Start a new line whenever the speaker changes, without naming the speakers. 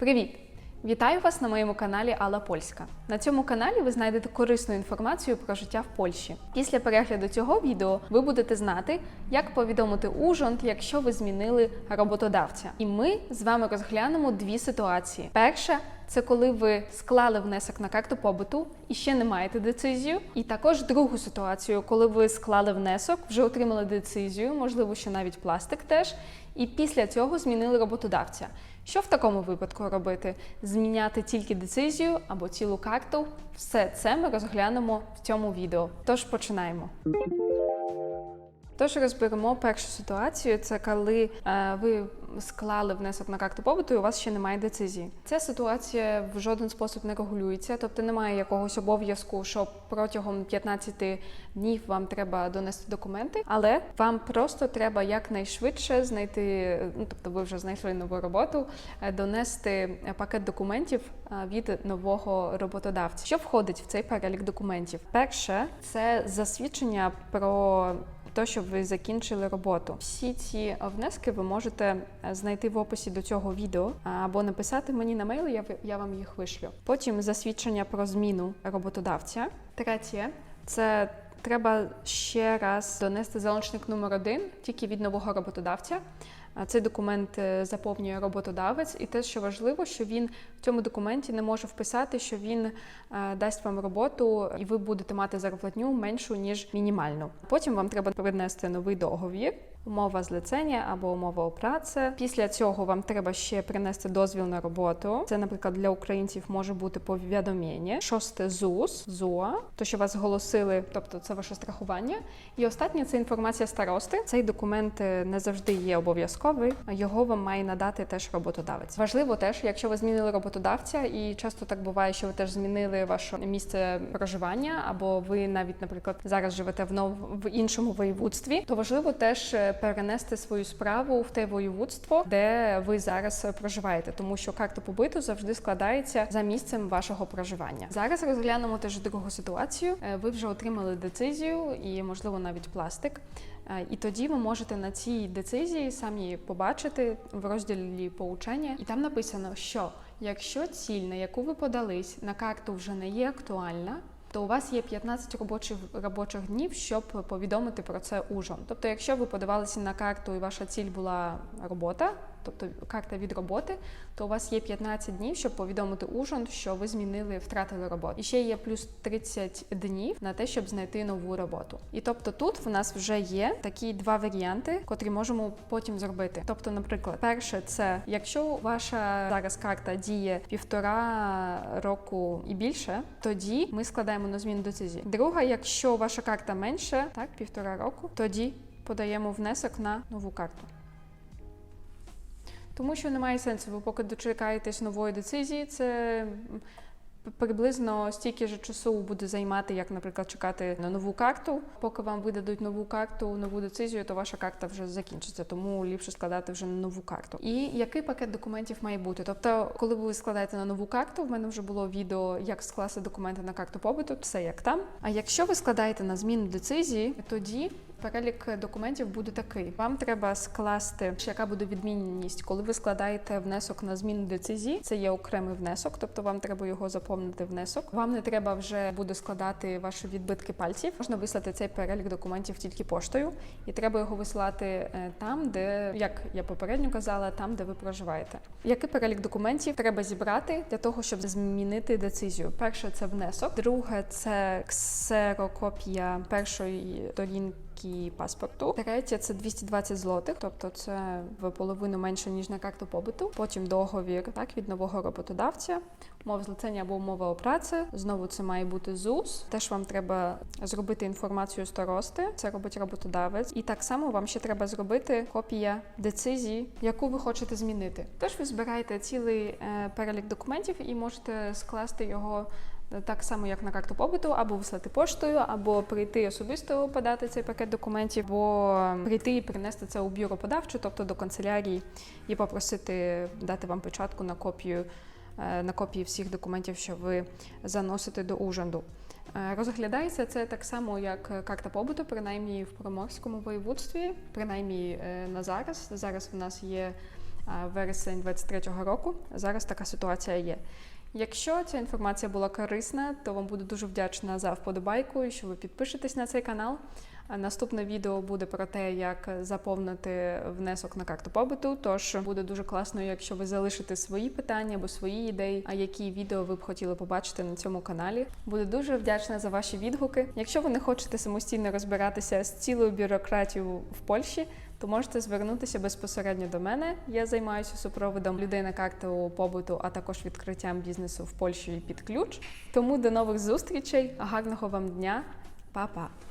Привіт! Вітаю вас на моєму каналі Алла Польська. На цьому каналі ви знайдете корисну інформацію про життя в Польщі. Після перегляду цього відео ви будете знати, як повідомити ужонт, якщо ви змінили роботодавця. І ми з вами розглянемо дві ситуації. Перша це коли ви склали внесок на карту побуту і ще не маєте децизію. І також другу ситуацію, коли ви склали внесок, вже отримали децизію, можливо, ще навіть пластик теж, і після цього змінили роботодавця. Що в такому випадку робити? Зміняти тільки децизію або цілу карту? Все це ми розглянемо в цьому відео. Тож починаємо. Тож розберемо першу ситуацію. Це коли е, ви склали внесок на карту побуту, і у вас ще немає децизії. Ця ситуація в жоден спосіб не регулюється, тобто немає якогось обов'язку, що протягом 15 днів вам треба донести документи, але вам просто треба якнайшвидше знайти, ну тобто ви вже знайшли нову роботу, е, донести пакет документів е, від нового роботодавця. Що входить в цей перелік документів? Перше це засвідчення про то, щоб ви закінчили роботу. Всі ці внески ви можете е, знайти в описі до цього відео або написати мені на мейл, я вам їх вишлю. Потім засвідчення про зміну роботодавця. Третє це треба ще раз донести залучник номер один тільки від нового роботодавця. Цей документ е, заповнює роботодавець, і те, що важливо, що він в цьому документі не може вписати, що він е, дасть вам роботу, і ви будете мати зарплатню меншу ніж мінімальну. Потім вам треба принести новий договір. Умова злицення або умова о праці. Після цього вам треба ще принести дозвіл на роботу. Це, наприклад, для українців може бути повідомлення. Шосте ЗУС, ЗУА, то що вас зголосили, тобто це ваше страхування. І останнє це інформація старости. Цей документ е, не завжди є обов'язковий. Його вам має надати теж роботодавець. Важливо теж, якщо ви змінили роботодавця, і часто так буває, що ви теж змінили ваше місце проживання, або ви навіть, наприклад, зараз живете в нов в іншому воєводстві, то важливо теж е, перенести свою справу в те воєводство, де ви зараз проживаєте, тому що карта побиту завжди складається за місцем вашого проживання. Зараз розглянемо теж другу ситуацію. Е, Ви вже отримали децизію і, можливо, навіть пластик. Е, І тоді ви можете на цій децизії самі побачити в розділі поучення, і там написано, що якщо ціль, на яку ви подались, на карту вже не є актуальна то у вас є 15 робочих робочих днів, щоб повідомити про це ужом. Тобто, якщо ви подавалися на карту і ваша ціль була робота, тобто карта від роботи, то у вас є 15 днів, щоб повідомити ужон, що ви змінили, втратили роботу. І ще є плюс 30 днів на те, щоб знайти нову роботу. І тобто тут в нас вже є такі два варіанти, котрі можемо потім зробити. Тобто, наприклад, перше, це якщо ваша зараз карта діє півтора року і більше, тоді ми складаємо на зміну децизії. Друга, якщо ваша карта менше, так півтора року, тоді подаємо внесок на нову карту. Тому що немає сенсу, ви поки дочекаєтесь нової децизії, це приблизно стільки ж часу буде займати, як, наприклад, чекати на нову карту. Поки вам видадуть нову карту, нову децизію, то ваша карта вже закінчиться, тому ліпше складати вже на нову карту. І який пакет документів має бути? Тобто, коли ви складаєте на нову карту, в мене вже було відео, як скласти документи на карту побуту, все як там. А якщо ви складаєте на зміну децизії, тоді Перелік документів буде такий: вам треба скласти, яка буде відмінність, коли ви складаєте внесок на зміну децизії. Це є окремий внесок, тобто вам треба його заповнити внесок. Вам не треба вже буде складати ваші відбитки пальців. Можна вислати цей перелік документів тільки поштою, і треба його висилати там, де як я попередньо казала, там де ви проживаєте. Який перелік документів треба зібрати для того, щоб змінити децизію? Перше це внесок, друге це ксерокопія першої сторінки паспорту. Третє це 220 злотих, тобто це в половину менше ніж на карту побуту. Потім договір так від нового роботодавця, умова злицення або умова о праці. Знову це має бути ЗУС. Теж вам треба зробити інформацію старости. Це робить роботодавець, і так само вам ще треба зробити копія децизії, яку ви хочете змінити. Тож ви збираєте цілий е, перелік документів і можете скласти його. Так само, як на карту побуту, або вислати поштою, або прийти особисто подати цей пакет документів, або прийти і принести це у бюро подавчу, тобто до канцелярії, і попросити дати вам печатку на копію на копії всіх документів, що ви заносите до ужанду. Розглядається це так само, як карта побуту, принаймні в Приморському воєводстві, принаймні на зараз. Зараз в нас є вересень 23-го року. Зараз така ситуація є. Якщо ця інформація була корисна, то вам буду дуже вдячна за вподобайку що ви підпишетесь на цей канал. Наступне відео буде про те, як заповнити внесок на карту побуту. Тож буде дуже класно, якщо ви залишите свої питання або свої ідеї, а які відео ви б хотіли побачити на цьому каналі. Буду дуже вдячна за ваші відгуки. Якщо ви не хочете самостійно розбиратися з цілою бюрократією в Польщі, то можете звернутися безпосередньо до мене. Я займаюся супроводом людей на карту побуту, а також відкриттям бізнесу в Польщі під ключ. Тому до нових зустрічей, гарного вам дня, Па-па!